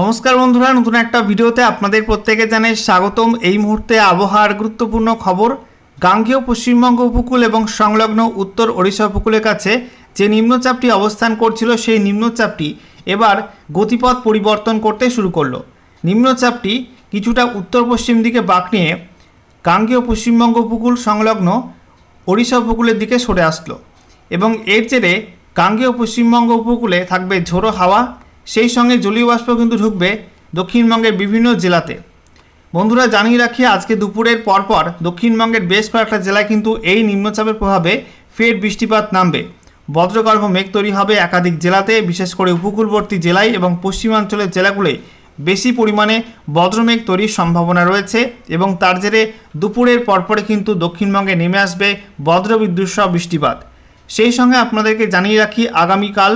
নমস্কার বন্ধুরা, নতুন একটা ভিডিওতে আপনাদের প্রত্যেকে জানাই স্বাগতম। এই মুহূর্তে আবহাওয়ার গুরুত্বপূর্ণ খবর, গাঙ্গেয় পশ্চিমবঙ্গ উপকূল এবং সংলগ্ন উত্তর ওড়িশা উপকূলের কাছে যে নিম্নচাপটি অবস্থান করছিল, সেই নিম্নচাপটি এবার গতিপথ পরিবর্তন করতে শুরু করল। নিম্নচাপটি কিছুটা উত্তর পশ্চিম দিকে বাঁক নিয়ে গাঙ্গেয় পশ্চিমবঙ্গ উপকূল, সংলগ্ন ওড়িশা উপকূলের দিকে সরে আসলো। এবং এর জেরে গাঙ্গেয় পশ্চিমবঙ্গ উপকূলে থাকবে ঝোড়ো হাওয়া সেই সঙ্গে জলীয় বাষ্প কিন্তু ঢুকবে দক্ষিণবঙ্গের বিভিন্ন জেলাতে। বন্ধুরা, জানিয়ে রাখি, আজকে দুপুরের পরপর দক্ষিণবঙ্গের বেশ কয়েকটা জেলায় কিন্তু এই নিম্নচাপের প্রভাবে ফের বৃষ্টিপাত নামবে। বজ্রগর্ভ মেঘ তৈরি হবে একাধিক জেলাতে, বিশেষ করে উপকূলবর্তী জেলায় এবং পশ্চিমাঞ্চলের জেলাগুলোয়। বেশি পরিমাণে বজ্রমেঘ তৈরির সম্ভাবনা রয়েছে এবং তার জেরে দুপুরের পরপরে কিন্তু দক্ষিণবঙ্গে নেমে আসবে বজ্রবিদ্যুৎ সহ বৃষ্টিপাত। সেই সঙ্গে আপনাদেরকে জানিয়ে রাখি, আগামীকাল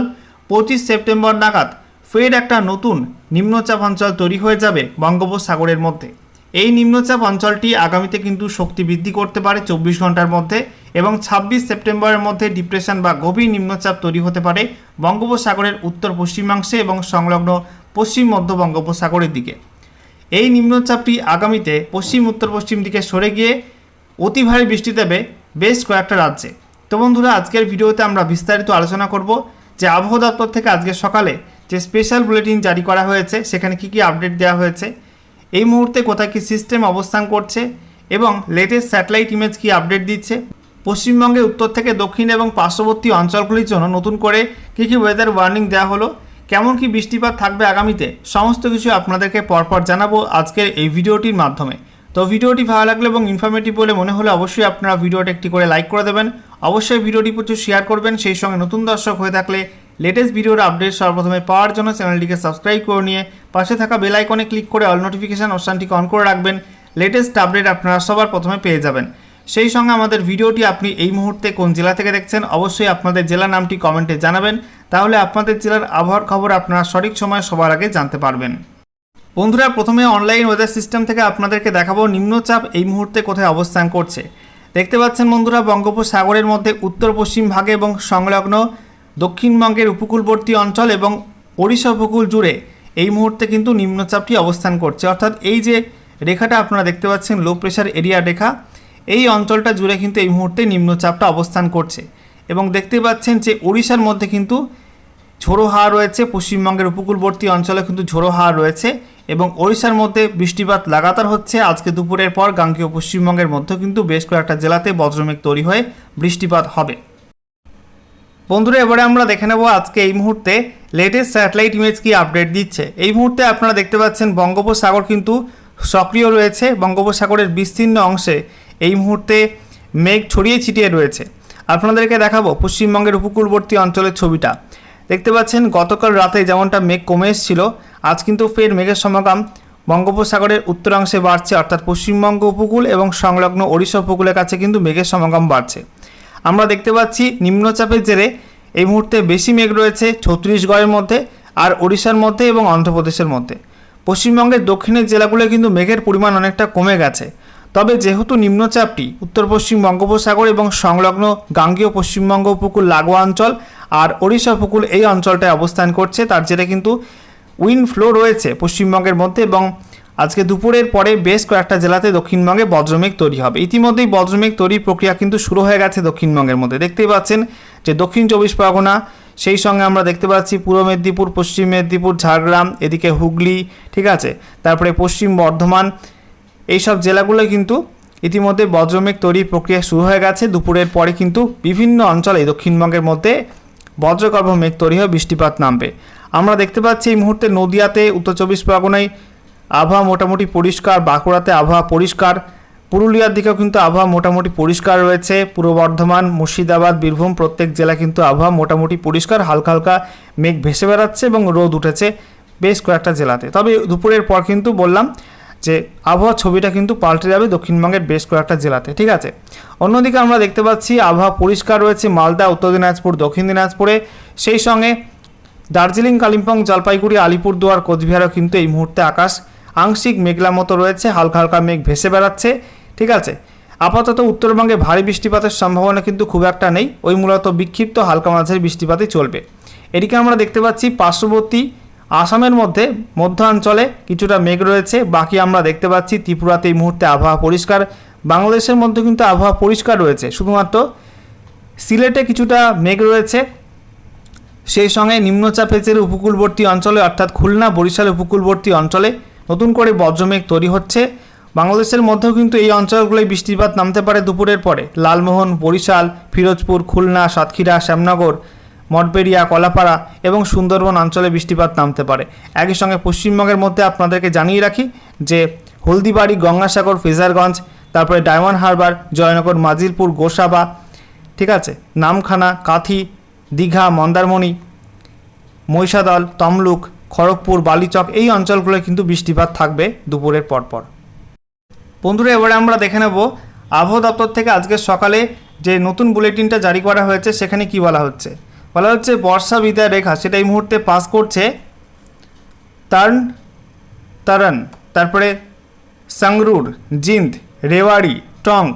পঁচিশ সেপ্টেম্বর নাগাদ ফের একটা নতুন নিম্নচাপ অঞ্চল তৈরি হয়ে যাবে বঙ্গোপসাগরের মধ্যে। এই নিম্নচাপ অঞ্চলটি আগামীতে কিন্তু শক্তি বৃদ্ধি করতে পারে চব্বিশ ঘণ্টার মধ্যে এবং ছাব্বিশ সেপ্টেম্বরের মধ্যে ডিপ্রেশন বা গভীর নিম্নচাপ তৈরি হতে পারে বঙ্গোপসাগরের উত্তর পশ্চিমাংশে এবং সংলগ্ন পশ্চিম মধ্য বঙ্গোপসাগরের দিকে। এই নিম্নচাপটি আগামীতে পশ্চিম, উত্তর পশ্চিম দিকে সরে গিয়ে অতি ভারী বৃষ্টি দেবে বেশ কয়েকটা রাজ্যে। তো বন্ধুরা, আজকের ভিডিওতে আমরা বিস্তারিত আলোচনা করব যে আবহাওয়া দপ্তর থেকে আজকে সকালে যে স্পেশাল বুলেটিন জারি করা হয়েছে, সেখানে কি কি আপডেট দেওয়া হয়েছে, এই মুহূর্তে কোথায় কি সিস্টেম অবস্থান করছে এবং লেটেস্ট স্যাটেলাইট ইমেজ কি আপডেট দিচ্ছে, পশ্চিমবঙ্গে উত্তর থেকে দক্ষিণ এবং পার্শ্ববর্তী অঞ্চলগুলির জন্য নতুন করে কী কী ওয়েদার ওয়ার্নিং দেওয়া হলো, কেমন কি বৃষ্টিপাত থাকবে আগামীতে, সমস্ত কিছু আপনাদেরকে পরপর জানাব আজকের এই ভিডিওটির মাধ্যমে। তো ভিডিওটি ভালো লাগলে এবং ইনফরমেটিভ বলে মনে হলে অবশ্যই আপনারা ভিডিওটা একটি করে লাইক করে দেবেন। অবশ্যই ভিডিওটি প্রচুর শেয়ার করবেন, সেই সঙ্গে নতুন দর্শক হয়ে থাকলে লেটেস্ট ভিডিওর আপডেট সর্বপ্রথমে পাওয়ার জন্য চ্যানেলটিকে সাবস্ক্রাইব করে নিয়ে পাশে থাকা বেল আইকনে ক্লিক করে অল নোটিফিকেশান অপশানটিকে অন করে রাখবেন। লেটেস্ট আপডেট আপনারা সবার প্রথমে পেয়ে যাবেন। সেই সঙ্গে আমাদের ভিডিওটি আপনি এই মুহূর্তে কোন জেলা থেকে দেখছেন অবশ্যই আপনাদের জেলা নামটি কমেন্টে জানাবেন। তাহলে আপনাদের জেলার আবহাওয়ার খবর আপনারা সঠিক সময় সবার আগে জানতে পারবেন। বন্ধুরা, প্রথমে অনলাইন ওয়েদার সিস্টেম থেকে আপনাদেরকে দেখাবো নিম্নচাপ এই মুহূর্তে কোথায় অবস্থান করছে। দেখতে পাচ্ছেন বন্ধুরা, বঙ্গোপসাগরের মধ্যে উত্তর পশ্চিম ভাগে এবং সংলগ্ন দক্ষিণবঙ্গের উপকূলবর্তী অঞ্চল এবং ওড়িশা উপকূল জুড়ে এই মুহূর্তে কিন্তু নিম্নচাপটি অবস্থান করছে। অর্থাৎ এই যে রেখাটা আপনারা দেখতে পাচ্ছেন লো প্রেশার এরিয়া রেখা, এই অঞ্চলটা জুড়ে কিন্তু এই মুহূর্তে নিম্নচাপটা অবস্থান করছে। এবং দেখতে পাচ্ছেন যে ওড়িশার মধ্যে কিন্তু ঝোড়ো হাওয়া রয়েছে, পশ্চিমবঙ্গের উপকূলবর্তী অঞ্চলে কিন্তু ঝোড়ো হাওয়া রয়েছে এবং ওড়িশার মধ্যে বৃষ্টিপাত লাগাতার হচ্ছে। আজকে দুপুরের পর গাঙ্গীয় পশ্চিমবঙ্গের মধ্যে কিন্তু বেশ কয়েকটা জেলাতে বজ্রমেঘ তৈরি হয়ে বৃষ্টিপাত হবে। বন্ধুরা, এবারে আমরা দেখে নেব আজকে এই মুহূর্তে লেটেস্ট স্যাটেলাইট ইমেজ কি আপডেট দিচ্ছে। এই মুহূর্তে আপনারা দেখতে পাচ্ছেন বঙ্গোপসাগর কিন্তু সক্রিয় রয়েছে, বঙ্গোপসাগরের বিস্তীর্ণ অংশে এই মুহূর্তে মেঘ ছড়িয়ে ছিটিয়ে রয়েছে। আপনাদেরকে দেখাবো পশ্চিমবঙ্গের উপকূলবর্তী অঞ্চলের ছবিটা। দেখতে পাচ্ছেন, গতকাল রাতে যেমনটা মেঘ কমে এসেছিল, আজ কিন্তু ফের মেঘের সমাগম বঙ্গোপসাগরের উত্তরাংশে বাড়ছে, অর্থাৎ পশ্চিমবঙ্গ উপকূল এবং সংলগ্ন ওড়িশা উপকূলের কাছে কিন্তু মেঘের সমাগম বাড়ছে। আমরা দেখতে পাচ্ছি নিম্নচাপের জেরে এই মুহূর্তে বেশি মেঘ রয়েছে ছত্তিশগড়ের মধ্যে আর ওড়িশার মধ্যে এবং অন্ধ্রপ্রদেশের মধ্যে। পশ্চিমবঙ্গের দক্ষিণের জেলাগুলো কিন্তু মেঘের পরিমাণ অনেকটা কমে গেছে। তবে যেহেতু নিম্নচাপটি উত্তর পশ্চিম বঙ্গোপসাগর এবং সংলগ্ন গাঙ্গীয় পশ্চিমবঙ্গ উপকূল লাগোয়া অঞ্চল আর ওড়িশা উপকূল এই অঞ্চলটায় অবস্থান করছে, তার জেরে কিন্তু উইন্ড ফ্লো রয়েছে পশ্চিমবঙ্গের মধ্যে এবং আজকে দুপুরের পরে বেশ কয়েকটা জেলাতে দক্ষিণবঙ্গে বজ্রমেঘ তৈরি হবে। ইতিমধ্যেই বজ্রমেঘ তৈরির প্রক্রিয়া কিন্তু শুরু হয়ে গেছে দক্ষিণবঙ্গের মধ্যে। দেখতেই পাচ্ছেন যে দক্ষিণ চব্বিশ পরগনা, সেই সঙ্গে আমরা দেখতে পাচ্ছি পূর্ব মেদিনীপুর, পশ্চিম মেদিনীপুর, ঝাড়গ্রাম, এদিকে হুগলি, ঠিক আছে? তারপরে পশ্চিম বর্ধমান, এইসব জেলাগুলো কিন্তু ইতিমধ্যে বজ্রমেঘ তৈরির প্রক্রিয়া শুরু হয়ে গেছে। দুপুরের পরে কিন্তু বিভিন্ন অঞ্চলে দক্ষিণবঙ্গের মধ্যে বজ্রগর্ভ মেঘ তৈরি হয়ে বৃষ্টিপাত নামবে। আমরা দেখতে পাচ্ছি এই মুহূর্তে নদিয়াতে, উত্তর চব্বিশ পরগনায় আবহাওয়া মোটামুটি পরিষ্কার, বাঁকুড়াতে আবহাওয়া পরিষ্কার, পুরুলিয়ার দিকেও কিন্তু আবহাওয়া মোটামুটি পরিষ্কার রয়েছে, পূর্ব বর্ধমান, মুর্শিদাবাদ, বীরভূম, প্রত্যেক জেলা কিন্তু আবহাওয়া মোটামুটি পরিষ্কার, হালকা হালকা মেঘ ভেসে বেড়াচ্ছে এবং রোদ উঠেছে বেশ কয়েকটা জেলাতে। তবে দুপুরের পর কিন্তু বললাম যে আবহাওয়া ছবিটা কিন্তু পাল্টে যাবে দক্ষিণবঙ্গের বেশ কয়েকটা জেলাতে, ঠিক আছে? অন্যদিকে আমরা দেখতে পাচ্ছি আবহাওয়া পরিষ্কার রয়েছে মালদা, উত্তর দিনাজপুর, দক্ষিণ দিনাজপুরে। সেই সঙ্গে দার্জিলিং, কালিম্পং, জলপাইগুড়ি, আলিপুরদুয়ার, কোচবিহারও কিন্তু এই মুহূর্তে আকাশ আংশিক মেঘলা মতো রয়েছে, হালকা হালকা মেঘ ভেসে বেড়াচ্ছে, ঠিক আছে? আপাতত উত্তরবঙ্গে ভারী বৃষ্টিপাতের সম্ভাবনা কিন্তু খুব একটা নেই, ওই মূলত বিক্ষিপ্ত হালকা মাঝারি বৃষ্টিপাতই চলবে। এদিকে আমরা দেখতে পাচ্ছি পার্শ্ববর্তী আসামের মধ্যে মধ্যাঞ্চলে কিছুটা মেঘ রয়েছে, বাকি আমরা দেখতে পাচ্ছি ত্রিপুরাতে এই মুহূর্তে আবহাওয়া পরিষ্কার, বাংলাদেশের মধ্যে কিন্তু আবহাওয়া পরিষ্কার রয়েছে, শুধুমাত্র সিলেটে কিছুটা মেঘ রয়েছে, সেই সঙ্গে নিম্নচাপের উপকূলবর্তী অঞ্চলে, অর্থাৎ খুলনা, বরিশাল উপকূলবর্তী অঞ্চলে। নতুন করে বজ্রমেঘ তৈরি হচ্ছে। বাংলাদেশের মধ্যেও কিন্তু এই অঞ্চলগুলোয় বৃষ্টিপাত নামতে পারে দুপুরের পরে। লালমোহন, বরিশাল, ফিরোজপুর, খুলনা, সাতক্ষীরা, শ্যামনগর, মঠবেড়িয়া, কলাপাড়া এবং সুন্দরবন অঞ্চলে বৃষ্টিপাত নামতে পারে। একই সঙ্গে পশ্চিমবঙ্গের মধ্যে আপনাদেরকে জানিয়ে রাখি যে, হলদিবাড়ি, গঙ্গাসাগর, ফেজারগঞ্জ, তারপরে ডায়মন্ড হারবার, জয়নগর, মাজিলপুর, গোসাবা, ঠিক আছে, নামখানা, কাথি, দীঘা, মন্দারমণি, মহিষাদল, তমলুক খড়গপুর, বালিচক এই অঞ্চলগুলোয় কিন্তু বৃষ্টিপাত থাকবে দুপুরের পরপর। বন্ধুরা, এবারে আমরা দেখে নেব আবহাওয়া দপ্তর থেকে আজকের সকালে যে নতুন বুলেটিনটা জারি করা হয়েছে, সেখানে কি বলা হচ্ছে? বলা হচ্ছে, বর্ষা বিদায় রেখা সেটা এই মুহূর্তে পাস করছে তার্ন, তারান, তারপরে সাংরুর, জিন্দ, রেওয়াড়ি, টঙ্ক,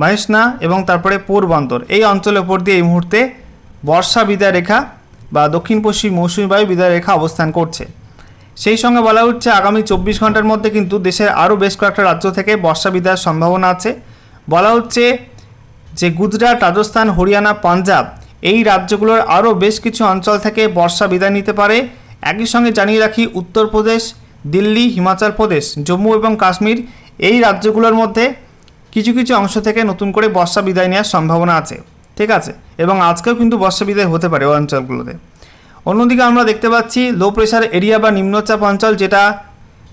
মহেশনা এবং তারপরে পোরবন্দর এই অঞ্চলের উপর দিয়ে এই মুহূর্তে বর্ষা বিদায় রেখা বা দক্ষিণ পশ্চিম মৌসুমী বায়ু বিদায় রেখা অবস্থান করছে। সেই সঙ্গে বলা হচ্ছে, আগামী চব্বিশ ঘণ্টার মধ্যে কিন্তু দেশের আরও বেশ কয়েকটা রাজ্য থেকে বর্ষা বিদায়ের সম্ভাবনা আছে। বলা হচ্ছে যে, গুজরাট, রাজস্থান, হরিয়ানা, পাঞ্জাব এই রাজ্যগুলোর আরও বেশ কিছু অঞ্চল থেকে বর্ষা বিদায় নিতে পারে। একই সঙ্গে জানিয়ে রাখি উত্তরপ্রদেশ দিল্লি, হিমাচল প্রদেশ, জম্মু এবং কাশ্মীর এই রাজ্যগুলোর মধ্যে কিছু কিছু অংশ থেকে নতুন করে বর্ষা বিদায় নেওয়ার সম্ভাবনা আছে। ঠিক আছে? এবং আজকেও কিন্তু বর্ষা বিদায় হতে পারে ওই অঞ্চলগুলোতে। অন্যদিকে আমরা দেখতে পাচ্ছি লো প্রেশার এরিয়া বা নিম্নচাপ অঞ্চল যেটা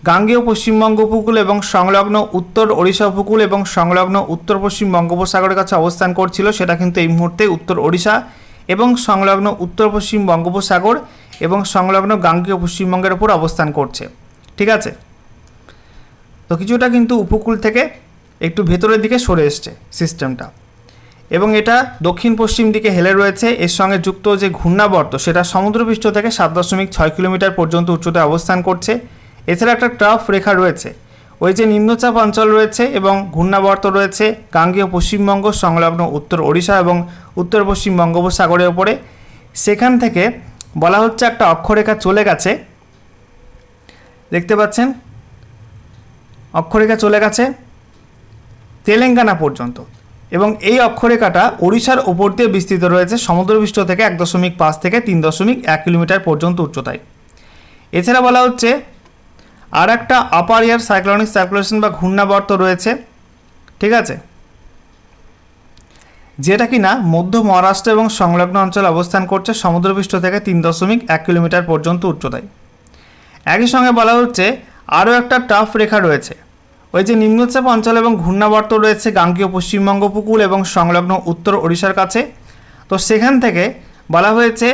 গাঙ্গেয় পশ্চিমবঙ্গ উপকূল এবং সংলগ্ন উত্তর ওড়িশা উপকূল এবং সংলগ্ন উত্তর পশ্চিম বঙ্গোপসাগরের কাছে অবস্থান করছিল, সেটা কিন্তু এই মুহূর্তে উত্তর ওড়িশা এবং সংলগ্ন উত্তর পশ্চিম বঙ্গোপসাগর এবং সংলগ্ন গাঙ্গেয় পশ্চিমবঙ্গের উপর অবস্থান করছে। ঠিক আছে? তো কিছুটা কিন্তু উপকূল থেকে একটু ভেতরের দিকে সরে এসছে সিস্টেমটা এবং এটা দক্ষিণ পশ্চিম দিকে হেলে রয়েছে। এর সঙ্গে যুক্ত যে ঘূর্ণাবর্ত, সেটা সমুদ্রপৃষ্ঠ থেকে সাত দশমিক ছয় কিলোমিটার পর্যন্ত উচ্চতায় অবস্থান করছে। এছাড়া একটা ট্রাফ রেখা রয়েছে। ওই যে নিম্নচাপ অঞ্চল রয়েছে এবং ঘূর্ণাবর্ত রয়েছে গাঙ্গেয় পশ্চিমবঙ্গ, সংলগ্ন উত্তর ওড়িশা এবং উত্তর পশ্চিম বঙ্গোপসাগরের ওপরে সেখান থেকে বলা হচ্ছে একটা অক্ষরেখা চলে গেছে। দেখতে পাচ্ছেন? অক্ষরেখা চলে গেছে তেলেঙ্গানা পর্যন্ত। এবং এই অক্ষরেখাটা ওড়িশার ওপর দিয়ে বিস্তৃত রয়েছে সমুদ্রপৃষ্ঠ থেকে এক দশমিক পাঁচ থেকে তিন দশমিক এক কিলোমিটার পর্যন্ত উচ্চতায়। এছাড়া বলা হচ্ছে, আর একটা আপার ইয়ার সাইক্লনিক সার্কুলেশন বা ঘূর্ণাবর্ত রয়েছে, ঠিক আছে? যেটা কি না মধ্য মহারাষ্ট্র এবং সংলগ্ন অঞ্চলে অবস্থান করছে সমুদ্রপৃষ্ঠ থেকে তিন দশমিক এক কিলোমিটার পর্যন্ত উচ্চতায়। একই সঙ্গে বলা হচ্ছে, আরও একটা টাফ রেখা রয়েছে। ওই যে নিম্নচাপ অঞ্চল এবং ঘূর্ণাবর্ত রয়েছে গাঙ্গীয় পশ্চিমবঙ্গ উপকূল এবং সংলগ্ন উত্তর ওড়িশার কাছে। তো সেখান থেকে বলা হয়েছে,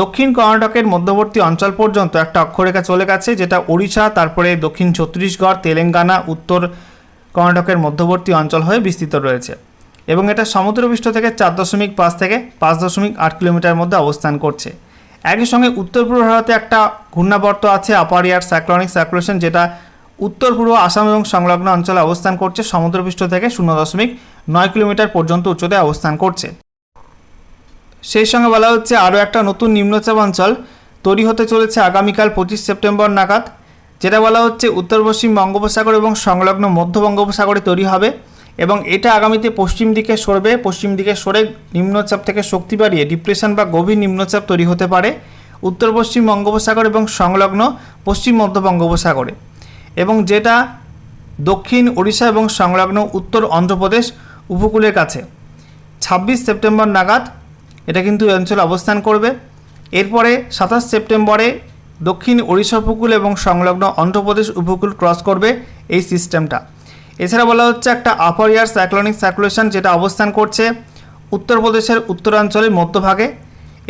দক্ষিণ কর্ণাটকের মধ্যবর্তী অঞ্চল পর্যন্ত একটা অক্ষরেখা চলে গেছে, যেটা ওড়িশা, তারপরে দক্ষিণ ছত্তিশগড়, তেলেঙ্গানা, উত্তর কর্ণাটকের মধ্যবর্তী অঞ্চল হয়ে বিস্তৃত রয়েছে। এবং এটা সমুদ্রপৃষ্ঠ থেকে চার দশমিক পাঁচ থেকে পাঁচ দশমিক আট কিলোমিটার মধ্যে অবস্থান করছে। একই সঙ্গে উত্তর পূর্ব ভারতে একটা ঘূর্ণাবর্ত আছে, আপার ইয়ার সাইক্লনিক সার্কুলেশন, যেটা উত্তর পূর্ব আসাম এবং সংলগ্ন অঞ্চলে অবস্থান করছে সমুদ্রপৃষ্ঠ থেকে শূন্য দশমিক নয় কিলোমিটার পর্যন্ত উচ্চতায় অবস্থান করছে। সেই সঙ্গে বলা হচ্ছে আরও একটা নতুন নিম্নচাপ অঞ্চল তৈরি হতে চলেছে আগামীকাল পঁচিশ সেপ্টেম্বর নাগাদ, যেটা বলা হচ্ছে উত্তর পশ্চিম বঙ্গোপসাগর এবং সংলগ্ন মধ্য বঙ্গোপসাগরে তৈরি হবে এবং এটা আগামীতে পশ্চিম দিকে সরবে, পশ্চিম দিকে সরে নিম্নচাপ থেকে শক্তি বাড়িয়ে ডিপ্রেশন বা গভীর নিম্নচাপ তৈরি হতে পারে উত্তর পশ্চিম বঙ্গোপসাগর এবং সংলগ্ন পশ্চিম মধ্য বঙ্গোপসাগরে। এবং যেটা দক্ষিণ ওড়িশা এবং সংলগ্ন উত্তর অন্ধ্রপ্রদেশ উপকূলের কাছে। ছাব্বিশ সেপ্টেম্বর নাগাদ এটা কিন্তু এই অঞ্চলে অবস্থান করবে। এরপরে সাতাশ সেপ্টেম্বরে দক্ষিণ ওড়িশা উপকূল এবং সংলগ্ন অন্ধ্রপ্রদেশ উপকূল ক্রস করবে এই সিস্টেমটা এছাড়া বলা হচ্ছে একটা আপার ইয়ার সাইক্লনিক সার্কুলেশন যেটা অবস্থান করছে উত্তরপ্রদেশের উত্তরাঞ্চলের মধ্যভাগে।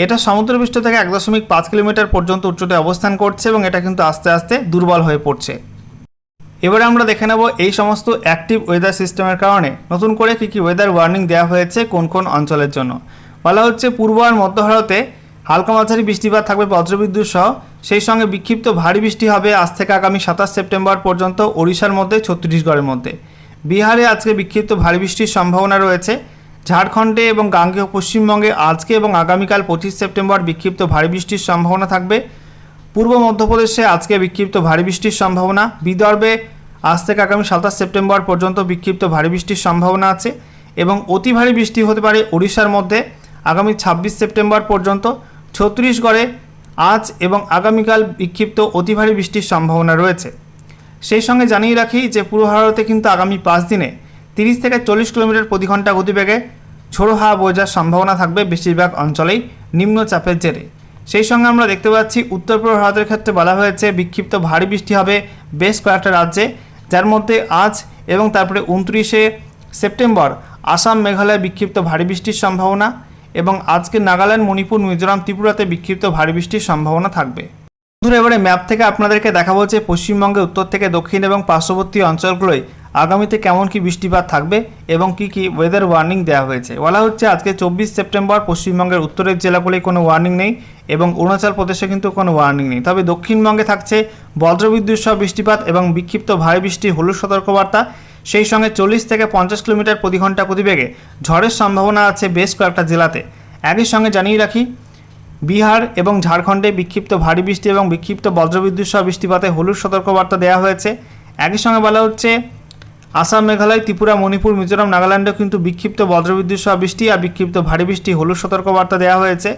এটা সমুদ্রপৃষ্ঠ থেকে এক দশমিক পাঁচ কিলোমিটার পর্যন্ত উচ্চতায় অবস্থান করছে এবং এটা কিন্তু আস্তে আস্তে দুর্বল হয়ে পড়ছে। এবারে আমরা দেখে নেব এই সমস্ত অ্যাক্টিভ ওয়েদার সিস্টেমের কারণে নতুন করে কী কী ওয়েদার ওয়ার্নিং দেওয়া হয়েছে কোন কোন অঞ্চলের জন্য। বলা হচ্ছে পূর্ব আর মধ্য ভারতে হালকা মাঝারি বৃষ্টিপাত থাকবে বজ্রবিদ্যুৎ সহ, সেই সঙ্গে বিক্ষিপ্ত ভারী বৃষ্টি হবে আজ থেকে আগামী সাতাশ সেপ্টেম্বর পর্যন্ত ওড়িশার মধ্যে, ছত্তিশগড়ের মধ্যে। বিহারে আজকে বিক্ষিপ্ত ভারী বৃষ্টির সম্ভাবনা রয়েছে। ঝাড়খণ্ডে এবং গাঙ্গেয় পশ্চিমবঙ্গে আজকে এবং আগামীকাল পঁচিশ সেপ্টেম্বর বিক্ষিপ্ত ভারী বৃষ্টির সম্ভাবনা থাকবে। পূর্ব মধ্যপ্রদেশে আজকে বিক্ষিপ্ত ভারী বৃষ্টির সম্ভাবনা। বিদর্ভে আজ থেকে আগামী সাতাশ সেপ্টেম্বর পর্যন্ত বিক্ষিপ্ত ভারী বৃষ্টির সম্ভাবনা আছে এবং অতি ভারী বৃষ্টি হতে পারে ওড়িশার মধ্যে আগামী ছাব্বিশ সেপ্টেম্বর পর্যন্ত। ছত্তিশগড়ে আজ এবং আগামীকাল বিক্ষিপ্ত অতি ভারী বৃষ্টির সম্ভাবনা রয়েছে। সেই সঙ্গে জানিয়ে রাখি যে পূর্ব ভারতে কিন্তু আগামী পাঁচ দিনে তিরিশ থেকে চল্লিশ কিলোমিটার প্রতি ঘণ্টা গতিবেগে ঝোড়ো হাওয়া বয়ে যাওয়ার সম্ভাবনা থাকবে বেশিরভাগ অঞ্চলেই। নিম্নচাপের জেরে সেই সঙ্গে আমরা দেখতে পাচ্ছি, উত্তর পূর্ব ভারতের ক্ষেত্রে বলা হয়েছে বিক্ষিপ্ত ভারী বৃষ্টি হবে বেশ কয়েকটা রাজ্যে, যার মধ্যে আজ এবং তারপরে উনত্রিশে সেপ্টেম্বর আসাম, মেঘালয়ে বিক্ষিপ্ত ভারী বৃষ্টির সম্ভাবনা এবং আজকে নাগাল্যান্ড, মণিপুর, মিজোরাম, ত্রিপুরাতে বিক্ষিপ্ত ভারী বৃষ্টির সম্ভাবনা থাকবে। বন্ধুরা, এবারে ম্যাপ থেকে আপনাদেরকে দেখাবো যে পশ্চিমবঙ্গে উত্তর থেকে দক্ষিণ এবং পার্শ্ববর্তী অঞ্চলগুলোয় আগামীতে কেমন কি বৃষ্টিপাত থাকবে এবং কি কি ওয়েদার ওয়ার্নিং দেওয়া হয়েছে। বলা হচ্ছে, আজকে চব্বিশ সেপ্টেম্বর পশ্চিমবঙ্গের উত্তরের জেলাগুলোয় কোনো ওয়ার্নিং নেই। এবং অরুণাচল প্রদেশে কিন্তু কোনো ওয়ার্নিং নেই। তবে দক্ষিণবঙ্গে থাকছে বজ্রবিদ্যুৎ সহ বৃষ্টিপাত এবং বিক্ষিপ্ত ভারী বৃষ্টি, হলুদ সতর্কবার্তা। সেই সঙ্গে চল্লিশ থেকে পঞ্চাশ কিলোমিটার প্রতি ঘণ্টা প্রতিবেগে ঝড়ের সম্ভাবনা আছে বেশ কয়েকটা জেলাতে। একই সঙ্গে জানিয়ে রাখি, বিহার এবং ঝাড়খণ্ডে বিক্ষিপ্ত ভারী বৃষ্টি এবং বিক্ষিপ্ত বজ্রবিদ্যুৎ সহ বৃষ্টিপাতে হলুদ সতর্কবার্তা দেওয়া হয়েছে। একই সঙ্গে বলা হচ্ছে, আসাম, মেঘালয়, ত্রিপুরা, মণিপুর, মিজোরাম, নাগাল্যান্ডেও কিন্তু বিক্ষিপ্ত বজ্রবিদ্যুৎ সহ বৃষ্টি আর বিক্ষিপ্ত ভারী বৃষ্টি, হলুদ সতর্কবার্তা দেওয়া হয়েছে।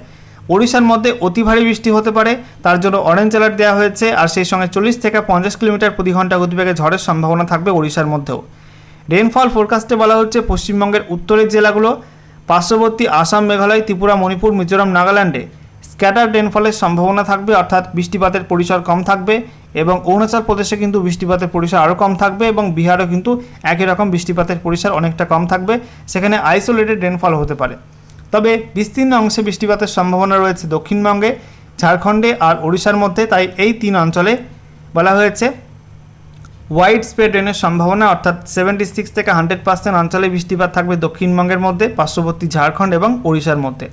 ওড়িশার মধ্যে অতি ভারী বৃষ্টি হতে পারে। তার জন্য অরেঞ্জ অ্যালার্ট দেওয়া হয়েছে, আর সেই সঙ্গে চল্লিশ থেকে পঞ্চাশ কিলোমিটার প্রতি ঘণ্টা গতিবেগে ঝড়ের সম্ভাবনা থাকবে ওড়িশার মধ্যেও। রেনফল ফোরকাস্টে বলা হচ্ছে, পশ্চিমবঙ্গের উত্তরের জেলাগুলো, পার্শ্ববর্তী আসাম, মেঘালয়, ত্রিপুরা, মণিপুর, মিজোরাম, নাগাল্যান্ডে স্ক্যাটার রেনফলের সম্ভাবনা থাকবে, অর্থাৎ বৃষ্টিপাতের পরিসর কম থাকবে এবং অরুণাচল প্রদেশে কিন্তু বৃষ্টিপাতের পরিসর আরও কম থাকবে এবং বিহারও কিন্তু একই রকম বৃষ্টিপাতের পরিসর অনেকটা কম থাকবে। সেখানে আইসোলেটেড রেনফল হতে পারে। তবে বিস্তীর্ণ অংশে বৃষ্টিপাতের সম্ভাবনা রয়েছে দক্ষিণবঙ্গে, ঝাড়খণ্ডে আর ওড়িশার মধ্যে, তাই এই তিন অঞ্চলে বলা হয়েছে। ওয়াইড স্প্রেড রেনের সম্ভাবনা, অর্থাৎ সেভেন্টি সিক্স থেকে হান্ড্রেড পার্সেন্ট অঞ্চলে বৃষ্টিপাত থাকবে দক্ষিণবঙ্গের মধ্যে, পার্শ্ববর্তী ঝাড়খণ্ড এবং ওড়িশার মধ্যে।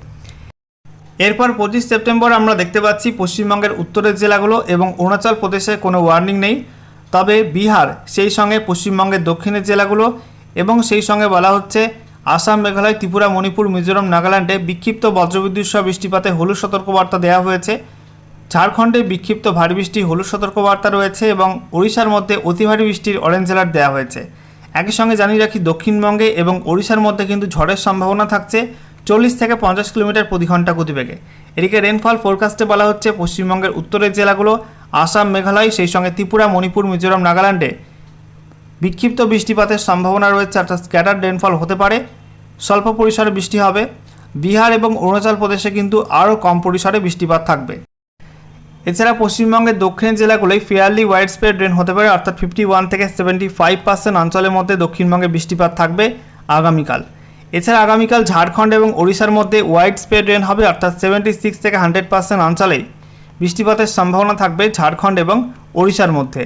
এরপর পঁচিশ সেপ্টেম্বর আমরা দেখতে পাচ্ছি পশ্চিমবঙ্গের উত্তরের জেলাগুলো এবং অরুণাচল প্রদেশে কোনো ওয়ার্নিং নেই। তবে বিহার, সেই সঙ্গে পশ্চিমবঙ্গের দক্ষিণের জেলাগুলো এবং সেই সঙ্গে বলা হচ্ছে আসাম, মেঘালয়, ত্রিপুরা, মণিপুর, মিজোরাম, নাগাল্যান্ডে বিক্ষিপ্ত বজ্রবিদ্যুৎ সহ বৃষ্টিপাতে হলুদ সতর্কবার্তা দেওয়া হয়েছে। ঝাড়খণ্ডে বিক্ষিপ্ত ভারী বৃষ্টি, হলুদ সতর্কবার্তা রয়েছে এবং ওড়িশার মধ্যে অতি ভারী বৃষ্টির অরেঞ্জ অ্যালার্ট দেওয়া হয়েছে। একই সঙ্গে জানিয়ে রাখি, দক্ষিণবঙ্গে এবং ওড়িশার মধ্যে কিন্তু ঝড়ের সম্ভাবনা থাকছে চল্লিশ থেকে পঞ্চাশ কিলোমিটার প্রতি ঘণ্টা গতিবেগে। এদিকে রেনফল ফোরকাস্টে বলা হচ্ছে, পশ্চিমবঙ্গের উত্তরের জেলাগুলো, আসাম, মেঘালয়, সেই সঙ্গে ত্রিপুরা, মণিপুর, মিজোরাম, নাগাল্যান্ডে বিক্ষিপ্ত বৃষ্টিপাতের সম্ভাবনা রয়েছে, অর্থাৎ স্ক্যাটার রেনফল হতে পারে। স্বল্প পরিসরে বৃষ্টি হবে। বিহার এবং অরুণাচল প্রদেশে কিন্তু আরও কম পরিসরে বৃষ্টিপাত থাকবে। এছাড়া পশ্চিমবঙ্গের দক্ষিণ জেলাগুলোয় ফেয়ারলি ওয়াইড স্প্রেড রেন হতে পারে, অর্থাৎ ফিফটি ওয়ান থেকে সেভেন্টি ফাইভ পার্সেন্ট অঞ্চলের মধ্যে দক্ষিণবঙ্গে বৃষ্টিপাত থাকবে আগামীকাল। এছাড়া আগামীকাল ঝাড়খণ্ড এবং ওড়িশার মধ্যে ওয়াইড স্প্রেড রেন হবে, অর্থাৎ সেভেন্টি সিক্স থেকে হান্ড্রেড পার্সেন্ট অঞ্চলেই। বৃষ্টিপাতের সম্ভাবনা থাকবে ঝাড়খণ্ড এবং ওড়িশার মধ্যে।